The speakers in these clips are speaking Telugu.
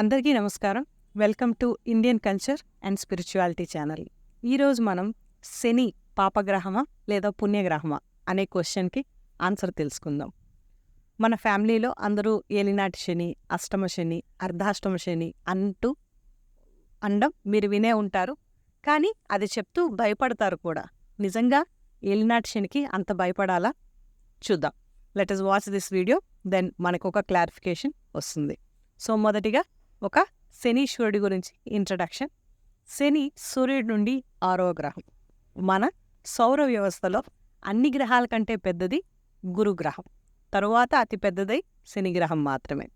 అందరికీ నమస్కారం. Welcome to Indian culture and spirituality channel. ఈరోజు మనం శని పాపగ్రహమా లేదా పుణ్యగ్రహమా అనే క్వశ్చన్కి ఆన్సర్ తెలుసుకుందాం. మన ఫ్యామిలీలో అందరూ ఏలినాటి శని అష్టమ శని అర్ధాష్టమ శని అంటూ అండం మీరు వినే ఉంటారు. కానీ అది చెప్తూ భయపడతారు కూడా. నిజంగా ఏలినాటి శనికి అంత భయపడాలా? చూద్దాం. Let us watch this video then మనకు ఒక క్లారిఫికేషన్ వస్తుంది. సో మొదటిగా ఒక శనీశ్వరుడి గురించి ఇంట్రడక్షన్ శని సూర్యుడి నుండి ఆరో గ్రహం. మన సౌర వ్యవస్థలో అన్ని గ్రహాల కంటే పెద్దది గురుగ్రహం తరువాత అతి పెద్దదై శని గ్రహం మాత్రమే.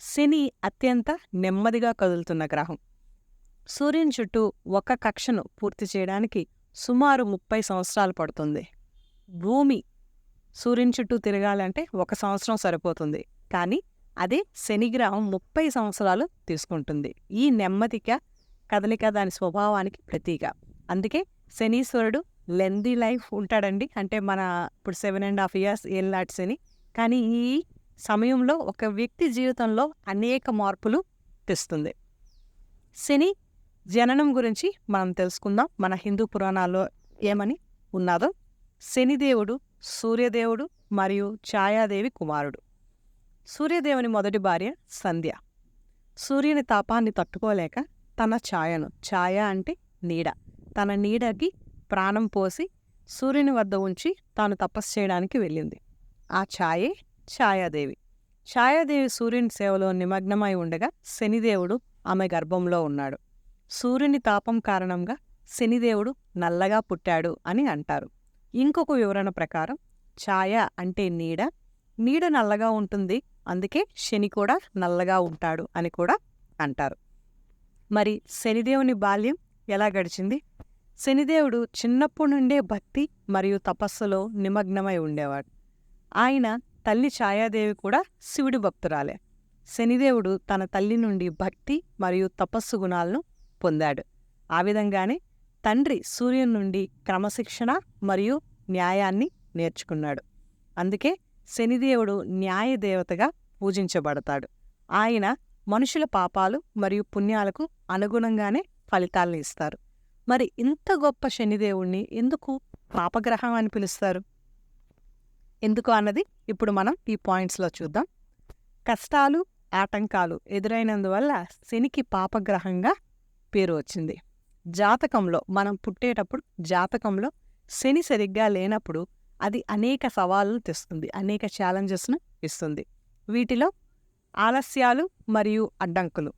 శని అత్యంత నెమ్మదిగా కదులుతున్న గ్రహం. సూర్యుని చుట్టూ ఒక కక్షను పూర్తి చేయడానికి సుమారు ముప్పై సంవత్సరాలు పడుతుంది. భూమి సూర్యుని చుట్టూ తిరగాలంటే ఒక సంవత్సరం సరిపోతుంది. కానీ అదే శనిగ్రహం ముప్పై సంవత్సరాలు తీసుకుంటుంది. ఈ నెమ్మదిగా కదలిక దాని స్వభావానికి ప్రతీక. అందుకే శనీశ్వరుడు లెందీ లైఫ్ ఉంటాడండి. అంటే మన ఇప్పుడు సెవెన్ అండ్ హాఫ్ ఇయర్స్ ఏళ్ళనాటి శని. కానీ ఈ సమయంలో ఒక వ్యక్తి జీవితంలో అనేక మార్పులు తెస్తుంది. శని జననం గురించి మనం తెలుసుకుందాం. మన హిందూ పురాణాల్లో ఏమని ఉన్నాదో. శనిదేవుడు సూర్యదేవుడు మరియు ఛాయాదేవి కుమారుడు. సూర్యదేవుని మొదటి భార్య సంధ్య. సూర్యుని తాపాన్ని తట్టుకోలేక తన ఛాయను ఛాయ అంటే నీడ. తన నీడకి ప్రాణం పోసి సూర్యుని వద్ద ఉంచి తాను తపస్సు చేయడానికి వెళ్ళింది. ఆ ఛాయే ఛాయాదేవి. ఛాయాదేవి సూర్యుని సేవలో నిమగ్నమై ఉండగా శనిదేవుడు ఆమె గర్భంలో ఉన్నాడు. సూర్యుని తాపం కారణంగా శనిదేవుడు నల్లగా పుట్టాడు అని అంటారు. ఇంకొక వివరణ ప్రకారం ఛాయ అంటే నీడ. నీడ నల్లగా ఉంటుంది అందుకే శని కూడా నల్లగా ఉంటాడు అని కూడా అంటారు. మరి శనిదేవుని బాల్యం ఎలా గడిచింది? శనిదేవుడు చిన్నప్పటి నుండే భక్తి మరియు తపస్సులో నిమగ్నమై ఉండేవాడు. ఆయన తల్లి ఛాయాదేవి కూడా శివుడి భక్తురాలే. శనిదేవుడు తన తల్లి నుండి భక్తి మరియు తపస్సు గుణాలను పొందాడు. ఆ విధంగానే తండ్రి సూర్యుని నుండి క్రమశిక్షణ మరియు న్యాయాన్ని నేర్చుకున్నాడు. అందుకే శనిదేవుడు న్యాయదేవతగా పూజించబడతాడు. ఆయన మనుషుల పాపాలు మరియు పుణ్యాలకు అనుగుణంగానే ఫలితాలను ఇస్తారు. మరి ఇంత గొప్ప శనిదేవుణ్ణి ఎందుకు పాపగ్రహం అని పిలుస్తారు? ఎందుకు అన్నది ఇప్పుడు మనం ఈ పాయింట్స్లో చూద్దాం. కష్టాలు ఆటంకాలు ఎదురైనందువల్ల శనికి పాపగ్రహంగా పేరు వచ్చింది. జాతకంలో మనం పుట్టేటప్పుడు జాతకంలో శని సరిగ్గా లేనప్పుడు అది అనేక సవాళ్ళను తెస్తుంది అనేక ఛాలెంజెస్ను ఇస్తుంది. వీటిలో ఆలస్యాలు మరియు అడ్డంకులు.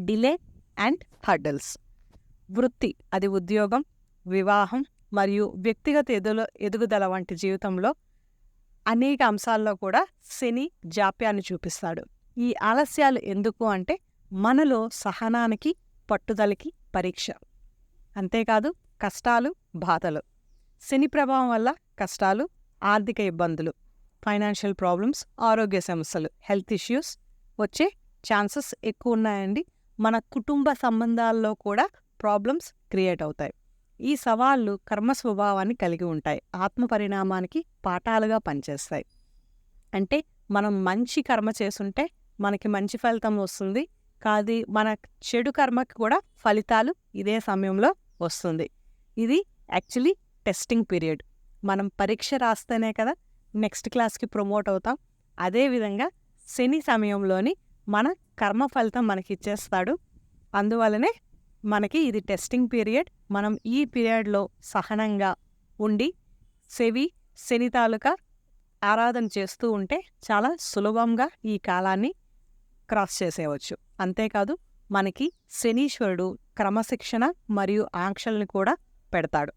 Delay and hurdles. వృత్తి అది ఉద్యోగం వివాహం మరియు వ్యక్తిగత ఎదుల ఎదుగుదల వంటి జీవితంలో అనేక అంశాల్లో కూడా శని జాప్యాన్ని చూపిస్తాడు. ఈ ఆలస్యాలు ఎందుకు అంటే మనలో సహనానికి పట్టుదలకి పరీక్ష. అంతేకాదు కష్టాలు బాధలు. శని ప్రభావం వల్ల కష్టాలు ఆర్థిక ఇబ్బందులు ఫైనాన్షియల్ ప్రాబ్లమ్స్ ఆరోగ్య సమస్యలు హెల్త్ ఇష్యూస్ వచ్చే ఛాన్సెస్ ఎక్కువ ఉన్నాయండి. మన కుటుంబ సంబంధాల్లో కూడా ప్రాబ్లమ్స్ క్రియేట్ అవుతాయి. ఈ సవాళ్ళు కర్మ స్వభావాన్ని కలిగి ఉంటాయి. ఆత్మ పరిణామానికి పాఠాలుగా పనిచేస్తాయి. అంటే మనం మంచి కర్మ చేసుంటే మనకి మంచి ఫలితం వస్తుంది. కాదు మన చెడు కర్మకి కూడా ఫలితాలు ఇదే సమయంలో వస్తుంది. ఇది యాక్చువల్లీ టెస్టింగ్ పీరియడ్. మనం పరీక్ష రాస్తేనే కదా నెక్స్ట్ క్లాస్కి ప్రమోట్ అవుతాం. అదేవిధంగా శని సమయంలోని మన కర్మ ఫలితం మనకి ఇచ్చేస్తాడు అందువలనే మనకి ఇది టెస్టింగ్ పీరియడ్. మనం ఈ పీరియడ్లో సహనంగా ఉండి సెవి శని తాలూకా ఆరాధన చేస్తూ ఉంటే చాలా సులభంగా ఈ కాలాన్ని క్రాస్ చేసేయవచ్చు. అంతేకాదు మనకి శనీశ్వరుడు క్రమశిక్షణ మరియు ఆంక్షల్ని కూడా పెడతాడు.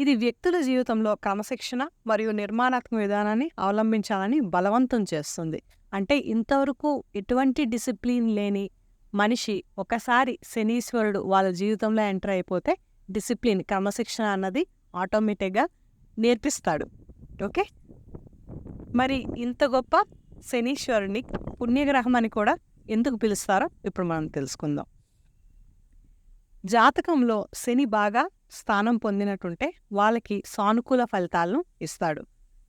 ఇది వ్యక్తుల జీవితంలో క్రమశిక్షణ మరియు నిర్మాణాత్మక విధానాన్ని అవలంబించాలని బలవంతం చేస్తుంది. అంటే ఇంతవరకు ఎటువంటి డిసిప్లిన్ లేని మనిషి ఒకసారి శనీశ్వరుడు వాళ్ళ జీవితంలో ఎంటర్ అయిపోతే డిసిప్లిన్ క్రమశిక్షణ అన్నది ఆటోమేటిక్గా నేర్పిస్తాడు. ఓకే? మరి ఇంత గొప్ప శనీశ్వరుని పుణ్యగ్రహం అని కూడా ఎందుకు పిలుస్తారో ఇప్పుడు మనం తెలుసుకుందాం. జాతకంలో శని బాగా స్థానం పొందినట్టుంటే వాళ్ళకి సానుకూల ఫలితాలను ఇస్తాడు.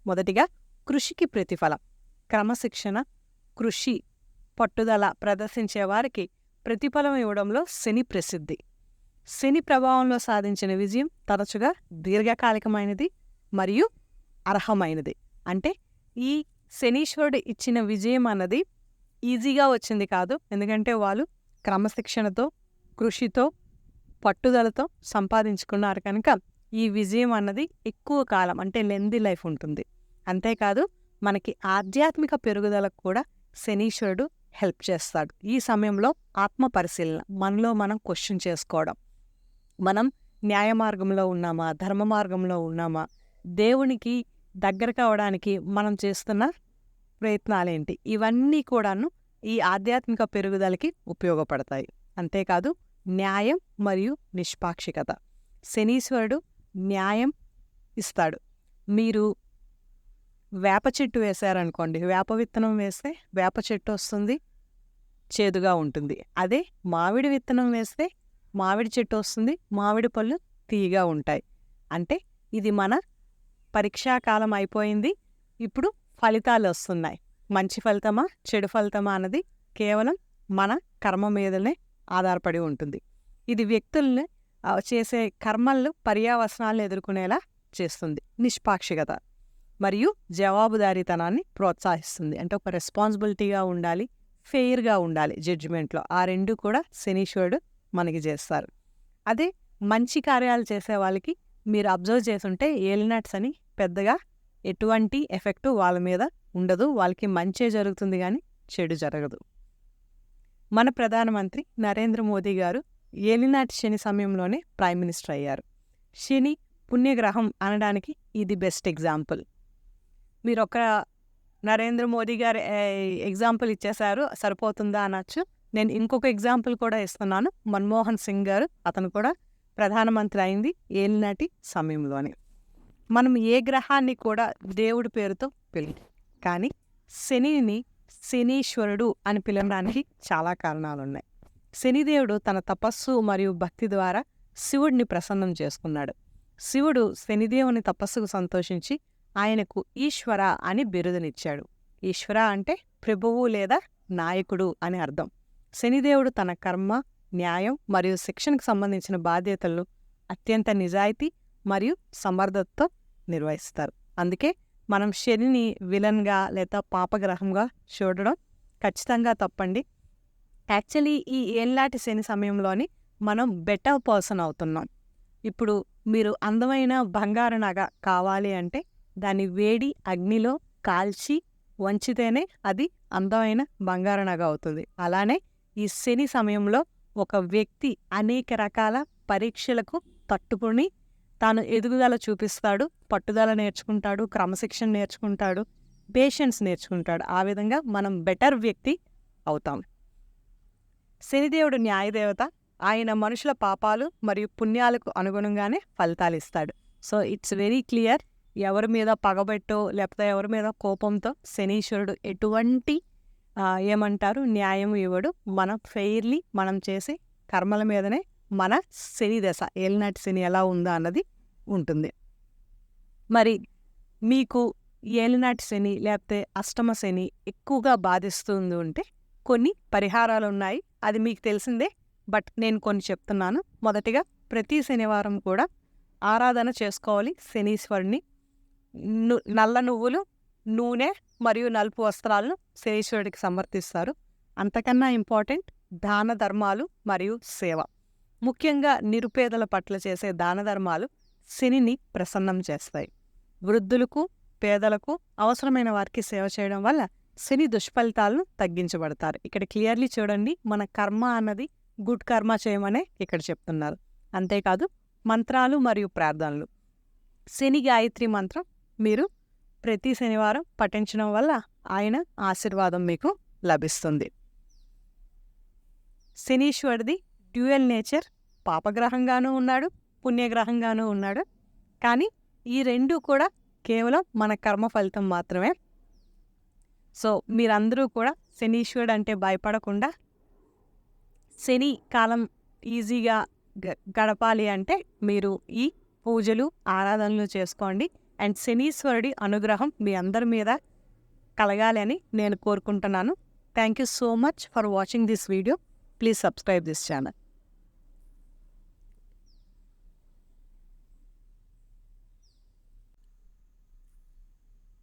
మొదటిగా కృషికి ప్రతిఫలం. క్రమశిక్షణ కృషి పట్టుదల ప్రదర్శించే వారికి ప్రతిఫలం ఇవ్వడంలో శని ప్రసిద్ధి. శని ప్రభావంలో సాధించిన విజయం తరచుగా దీర్ఘకాలికమైనది మరియు అర్హమైనది. అంటే ఈ శనీశ్వరుడు ఇచ్చిన విజయం అన్నది ఈజీగా వచ్చింది కాదు. ఎందుకంటే వాళ్ళు క్రమశిక్షణతో కృషితో పట్టుదలతో సంపాదించుకున్నారు కనుక ఈ విజయం అన్నది ఎక్కువ కాలం అంటే లెంది లైఫ్ ఉంటుంది. అంతేకాదు మనకి ఆధ్యాత్మిక పెరుగుదలకు కూడా శనీశ్వరుడు హెల్ప్ చేస్తాడు. ఈ సమయంలో ఆత్మ పరిశీలన మనలో మనం క్వశ్చన్ చేసుకోవడం. మనం న్యాయ మార్గంలో ఉన్నామా ధర్మ మార్గంలో ఉన్నామా దేవునికి దగ్గర కావడానికి మనం చేస్తున్న ప్రయత్నాలేంటి? ఇవన్నీ కూడాను ఈ ఆధ్యాత్మిక పెరుగుదలకి ఉపయోగపడతాయి. అంతేకాదు న్యాయం మరియు నిష్పాక్షికత. శనీశ్వరుడు న్యాయం ఇస్తాడు. మీరు వేప చెట్టు వేశారనుకోండి వేప విత్తనం వేస్తే వేప చెట్టు వస్తుంది చేదుగా ఉంటుంది. అదే మామిడి విత్తనం వేస్తే మామిడి చెట్టు వస్తుంది మామిడి పళ్ళు తీయగా ఉంటాయి. అంటే ఇది మన పరీక్షాకాలం అయిపోయింది ఇప్పుడు ఫలితాలు వస్తున్నాయి. మంచి ఫలితమా చెడు ఫలితమా అన్నది కేవలం మన కర్మ మీదనే ఆధారపడి ఉంటుంది. ఇది వ్యక్తుల్ని చేసే కర్మలను పర్యావసనాలను ఎదుర్కొనేలా చేస్తుంది. నిష్పాక్షికత మరియు జవాబుదారీతనాన్ని ప్రోత్సహిస్తుంది. అంటే ఒక రెస్పాన్సిబిలిటీగా ఉండాలి ఫెయిర్గా ఉండాలి జడ్జిమెంట్లో. ఆ రెండు కూడా శనీశ్వరుడు మనకి చేస్తారు. అదే మంచి కార్యాలు చేసే వాళ్ళకి మీరు అబ్జర్వ్ చేసుంటే ఏలినట్స్ అని పెద్దగా ఎటువంటి ఎఫెక్టు వాళ్ళ మీద ఉండదు. వాళ్ళకి మంచే జరుగుతుంది కానీ చెడు జరగదు. మన ప్రధానమంత్రి నరేంద్ర మోదీ గారు ఏలినాటి శని సమయంలోనే ప్రైమ్ మినిస్టర్ అయ్యారు. శని పుణ్యగ్రహం అనడానికి ఇది బెస్ట్ ఎగ్జాంపుల్. మీరు ఒక నరేంద్ర మోదీ గారు ఎగ్జాంపుల్ ఇచ్చేశారు సరిపోతుందా అనొచ్చు. నేను ఇంకొక ఎగ్జాంపుల్ కూడా ఇస్తున్నాను. మన్మోహన్ సింగ్ గారు అతను కూడా ప్రధానమంత్రి అయింది ఏలినాటి సమయంలోనే. మనం ఏ గ్రహాన్ని కూడా దేవుడి పేరుతో పిలి కానీ శనిని శనీశ్వరుడు అని పిలవడానికి చాలా కారణాలున్నాయి. శనిదేవుడు తన తపస్సు మరియు భక్తి ద్వారా శివుడిని ప్రసన్నం చేసుకున్నాడు. శివుడు శనిదేవుని తపస్సుకు సంతోషించి ఆయనకు ఈశ్వర అని బిరుదునిచ్చాడు. ఈశ్వర అంటే ప్రభువు లేదా నాయకుడు అని అర్థం. శనిదేవుడు తన కర్మ న్యాయం మరియు శిక్షణకు సంబంధించిన బాధ్యతలను అత్యంత నిజాయితీ మరియు సమర్థతతో నిర్వహిస్తారు. అందుకే మనం శనిని విలన్గా లేదా పాపగ్రహంగా చూడడం ఖచ్చితంగా తప్పండి. యాక్చువల్లీ ఈ ఏళ్ళాటి శని సమయంలోని మనం బెటర్ పర్సన్ అవుతున్నాం. ఇప్పుడు మీరు అందమైన బంగారు నగ కావాలి అంటే దాని వేడి అగ్నిలో కాల్చి వంచితేనే అది అందమైన బంగారు నగ అవుతుంది. అలానే ఈ శని సమయంలో ఒక వ్యక్తి అనేక రకాల పరీక్షలకు తట్టుకుని తాను ఎదుగుదల చూపిస్తాడు పట్టుదల నేర్చుకుంటాడు క్రమశిక్షణ నేర్చుకుంటాడు పేషెన్స్ నేర్చుకుంటాడు. ఆ విధంగా మనం బెటర్ వ్యక్తి అవుతాం. శనిదేవుడు న్యాయదేవత ఆయన మనుషుల పాపాలు మరియు పుణ్యాలకు అనుగుణంగానే ఫలితాలు ఇస్తాడు. సో ఇట్స్ వెరీ క్లియర్ ఎవరి మీద పగబెట్టో లేకపోతే ఎవరి మీద కోపంతో శనీశ్వరుడు ఎటువంటి ఏమంటారు న్యాయం ఇవ్వడు. మనం ఫెయిర్లీ మనం చేసే కర్మల మీదనే మన శని దశ ఏలినాటి శని ఎలా ఉందా అన్నది ఉంటుంది. మరి మీకు ఏలినాటి శని లేకపోతే అష్టమ శని ఎక్కువగా బాధిస్తుంది ఉంటే కొన్ని పరిహారాలు ఉన్నాయి. అది మీకు తెలిసిందే బట్ నేను కొన్ని చెప్తున్నాను. మొదటిగా ప్రతి శనివారం కూడా ఆరాధన చేసుకోవాలి శనీశ్వరుని. నల్ల నువ్వులు నూనె మరియు నలుపు వస్త్రాలను శనీశ్వరుడికి సమర్పిస్తారు. అంతకన్నా ఇంపార్టెంట్ దాన ధర్మాలు మరియు సేవ. ముఖ్యంగా నిరుపేదల పట్ల చేసే దానధర్మాలు శనిని ప్రసన్నం చేస్తాయి. వృద్ధులకు పేదలకు అవసరమైన వారికి సేవ చేయడం వల్ల శని దుష్ఫలితాలను తగ్గించబడతారు. ఇక్కడ క్లియర్లీ చూడండి మన కర్మ అన్నది గుడ్ కర్మ చేయమనే ఇక్కడ చెప్తున్నారు. అంతేకాదు మంత్రాలు మరియు ప్రార్థనలు. శని గాయత్రి మంత్రం మీరు ప్రతి శనివారం పఠించడం వల్ల ఆయన ఆశీర్వాదం మీకు లభిస్తుంది. శనీశ్వరుడిది డ్యూయల్ నేచర్ పాపగ్రహంగానూ ఉన్నాడు పుణ్యగ్రహంగానూ ఉన్నాడు. కానీ ఈ రెండు కూడా కేవలం మన కర్మ ఫలితం మాత్రమే. సో మీరందరూ కూడా శనీశ్వరుడు అంటే భయపడకుండా శని కాలం ఈజీగా గడపాలి అంటే మీరు ఈ పూజలు ఆరాధనలు చేసుకోండి. అండ్ శనీశ్వరుడి అనుగ్రహం మీ అందరి మీద కలగాలి అని నేను కోరుకుంటున్నాను. Thank you so much for watching this video. Please subscribe this channel.